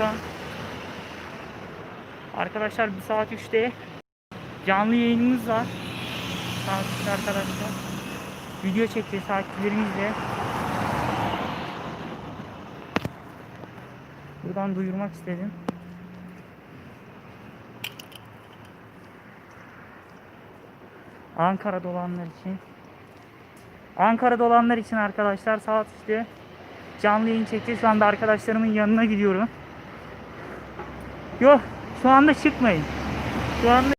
dakika. Arkadaşlar bir saat 3'te canlı yayınımız var. Saat 3'te arkadaşlar. Video çekeceğiz takipçilerimizle. Buradan duyurmak istedim. Ankara'da olanlar için. Ankara'da olanlar için arkadaşlar saat işte canlı yayın çekeceğiz. Şu anda arkadaşlarımın yanına gidiyorum. Yok şu anda çıkmayın. Şu anda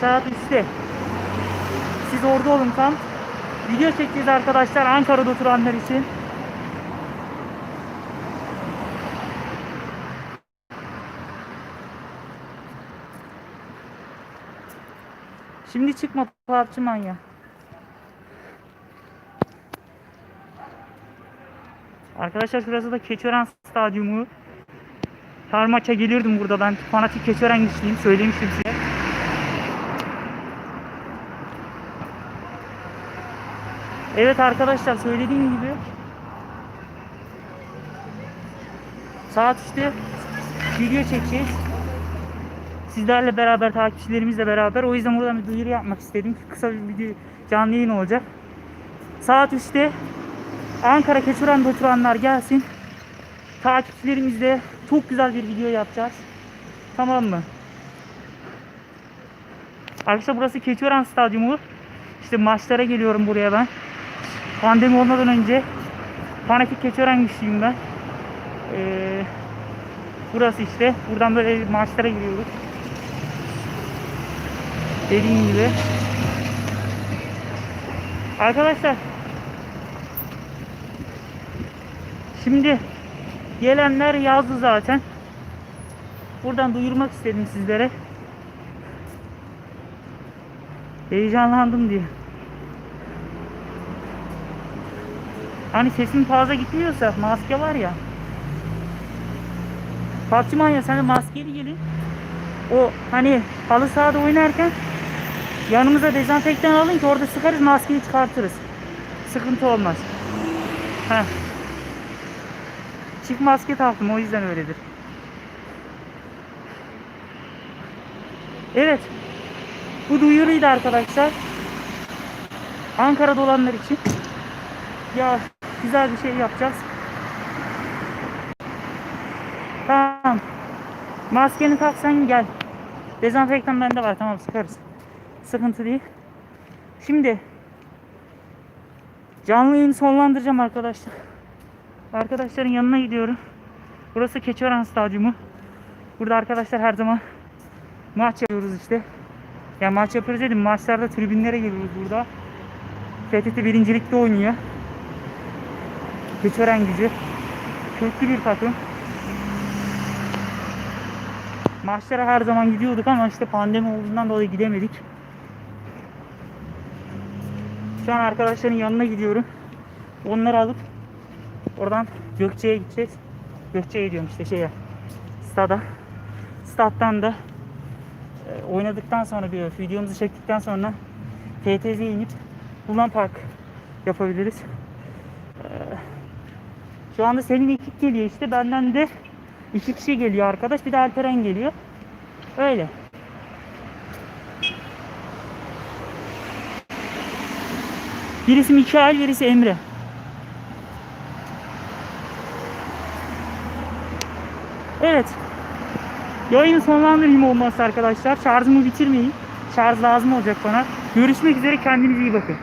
saat 3'te. Siz orada olun tam. Video çekeceğiz arkadaşlar Ankara'da oturanlar için. Şimdi çıkma PUBG manya. Arkadaşlar şurası da Keçören Stadyumu. Her maça gelirdim burada ben. Fanatik Keçören güçlüyüm. Söylemiştim size. Evet arkadaşlar söylediğim gibi saat işte video çekeceğiz. Sizlerle beraber, takipçilerimizle beraber. O yüzden buradan bir duyuru yapmak istedim. Kısa bir video canlı yayın olacak. Saat 3'te Ankara Keçören'de oturanlar gelsin. Takipçilerimizle çok güzel bir video yapacağız. Tamam mı? Arkadaşlar burası Keçören Stadyumu. İşte maçlara geliyorum buraya ben. Pandemi olmadan önce fanatik Keçören güçlüyüm ben. Ee, burası işte. Buradan böyle maçlara giriyoruz. Dediğim gibi. Arkadaşlar Şimdi gelenler yazdı zaten. Buradan duyurmak istedim sizlere. Heyecanlandım diye. Hani sesim fazla gitmiyorsa maske var ya. PUBG Manya sen de maskeli gelin. O hani halı sahada oynarken yanımıza dezenfektan alın ki orada sıkarız maskeyi çıkartırız. Sıkıntı olmaz. Heh. Çift maske taktım o yüzden öyledir. Evet. Bu duyuruydu arkadaşlar. Ankara'da olanlar için. Ya güzel bir şey yapacağız. Tamam. Maskeni tak sen gel. Dezenfektan bende var tamam sıkarız. Sıkıntı değil. Şimdi canlı yayını sonlandıracağım arkadaşlar. Arkadaşların yanına gidiyorum. Burası Keçiören Stadyumu. Burada arkadaşlar her zaman maç yapıyoruz işte. Yani maç yapıyoruz dedim. Maçlarda tribünlere geliyoruz burada. FTT birincilikte oynuyor. Keçiören gücü. Köklü bir takım. Maçlara her zaman gidiyorduk ama işte pandemi olduğundan dolayı gidemedik. Şu an arkadaşların yanına gidiyorum. Onları alıp oradan Gökçe'ye gideceğiz. Gökçe'ye gidiyorum işte şeye. Stada. Stat'tan da e, oynadıktan sonra bir videomuzu çektikten sonra TTZ'ye inip Bulan Park yapabiliriz. E, şu anda senin ekip geliyor işte benden de iki kişi geliyor arkadaş bir de Alperen geliyor. Öyle. Birisi Mikail, birisi Emre. Evet. Yayını sonlandırayım olmazsa arkadaşlar. Şarjımı bitirmeyin. Şarj lazım olacak bana. Görüşmek üzere kendinize iyi bakın.